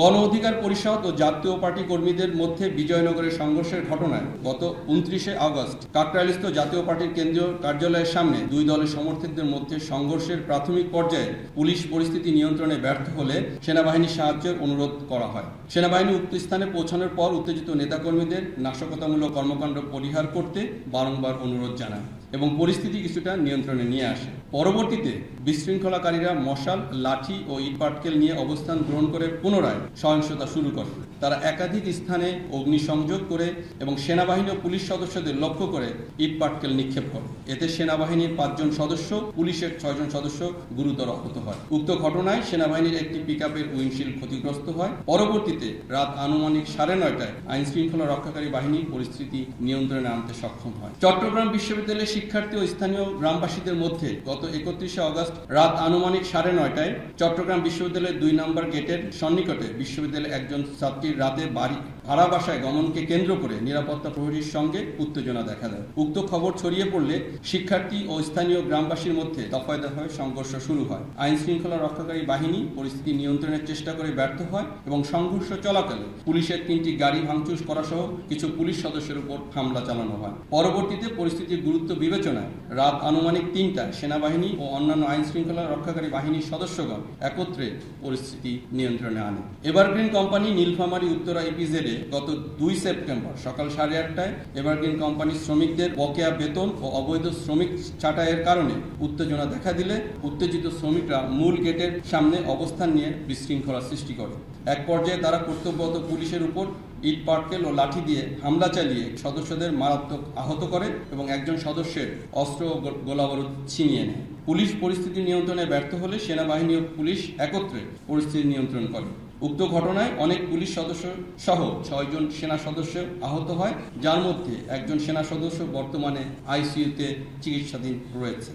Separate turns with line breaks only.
গণ অধিকার পরিষদ ও জাতীয় পার্টি কর্মীদের মধ্যে বিজয়নগরের সংঘর্ষের ঘটনায় গত উনত্রিশে আগস্ট কাকরাইলস্থ জাতীয় পার্টির কেন্দ্রীয় কার্যালয়ের সামনে দুই দলের সমর্থকদের মধ্যে সংঘর্ষের প্রাথমিক পর্যায়ে পুলিশ পরিস্থিতি নিয়ন্ত্রণে ব্যর্থ হলে সেনাবাহিনীর সাহায্যের অনুরোধ করা হয়। সেনাবাহিনী উক্ত স্থানে পৌঁছানোর পর উত্তেজিত নেতাকর্মীদের নাশকতামূলক কর্মকাণ্ড পরিহার করতে বারংবার অনুরোধ জানায় এবং পরিস্থিতি কিছুটা নিয়ন্ত্রণে নিয়ে আসে। পরবর্তীতে বিশৃঙ্খলাকারীরা মশাল, লাঠি ও ইটপাটকেল নিয়ে অবস্থান গ্রহণ করে পুনরায় সহিংসতা শুরু করে। তারা একাধিক স্থানে অগ্নিসংযোগ করে এবং সেনাবাহিনী ও পুলিশ সদস্যদের লক্ষ্য করে ইটপাটকেল নিক্ষেপ করে। এতে সেনাবাহিনীর পাঁচজন সদস্য, পুলিশের ছয়জন সদস্য গুরুতর আহত হয়। উক্ত ঘটনায় সেনাবাহিনীর একটি পিকআপের উইন্ডশিল্ড ক্ষতিগ্রস্ত হয়। পরবর্তীতে রাত আনুমানিক সাড়ে নয়টায় আইন শৃঙ্খলা রক্ষাকারী বাহিনী পরিস্থিতি নিয়ন্ত্রণে আনতে সক্ষম হয়। চট্টগ্রাম বিশ্ববিদ্যালয়ের শিক্ষার্থী ও স্থানীয় গ্রামবাসীদের মধ্যে গত একত্রিশে আগস্ট রাত আনুমানিক সাড়ে নয়টায় চট্টগ্রাম বিশ্ববিদ্যালয়ের দুই নম্বর গেটের সন্নিকটে বিশ্ববিদ্যালয়ের একজন ছাত্রীর রাতে বাড়ি ভাড়া বাসায় গমনকে কেন্দ্র করে নিরাপত্তা প্রহরীর সঙ্গে উত্তেজনা দেখা দেয়। উক্ত খবর ছড়িয়ে পড়লে শিক্ষার্থী ও স্থানীয় গ্রামবাসীর মধ্যে দফায় দফায় সংঘর্ষ শুরু হয়। আইন শৃঙ্খলা রক্ষাকারী বাহিনী পরিস্থিতি নিয়ন্ত্রণের চেষ্টা করে ব্যর্থ হয় এবং সংঘর্ষ চলাকালে পুলিশের তিনটি গাড়ি ভাঙচুর করা সহ কিছু পুলিশ সদস্যের উপর হামলা চালানো হয়। পরবর্তীতে পরিস্থিতির গুরুত্ব বিবেচনায় রাত আনুমানিক তিনটায় সেনাবাহিনী ও অন্যান্য আইন শৃঙ্খলা রক্ষাকারী বাহিনীর সদস্যগণ একত্রে পরিস্থিতি নিয়ন্ত্রণে আনে। এভারগ্রিন কোম্পানি নীলফামারী উত্তরা ইপিজেডে গত দুই সেপ্টেম্বর সকাল সাড়ে আটটায় এভারগ্রিন কোম্পানির শ্রমিকদের বকেয়া বেতন ও অবৈধ শ্রমিক ছাঁটাইয়ের কারণে উত্তেজনা দেখা দিলে উত্তেজিত শ্রমিকরা মূল গেটের সামনে অবস্থান নিয়ে বিশৃঙ্খলা সৃষ্টি করে। এক পর্যায়ে তারা কর্তব্যরত পুলিশের উপর ইট, পাটকেল ও লাঠি দিয়ে হামলা চালিয়ে সদস্যদের মারাত্মক আহত করে এবং একজন সদস্যের অস্ত্র ও গোলাবারুদ ছিনিয়ে নেয়। পুলিশ পরিস্থিতি নিয়ন্ত্রণে ব্যর্থ হলে সেনাবাহিনী ও পুলিশ একত্রে পরিস্থিতি নিয়ন্ত্রণ করে। উক্ত ঘটনায় অনেক পুলিশ সদস্য সহ ছয়জন সেনা সদস্য আহত হয়। যার মধ্যে একজন সেনা সদস্য বর্তমানে আইসিইউতে চিকিৎসাধীন রয়েছে।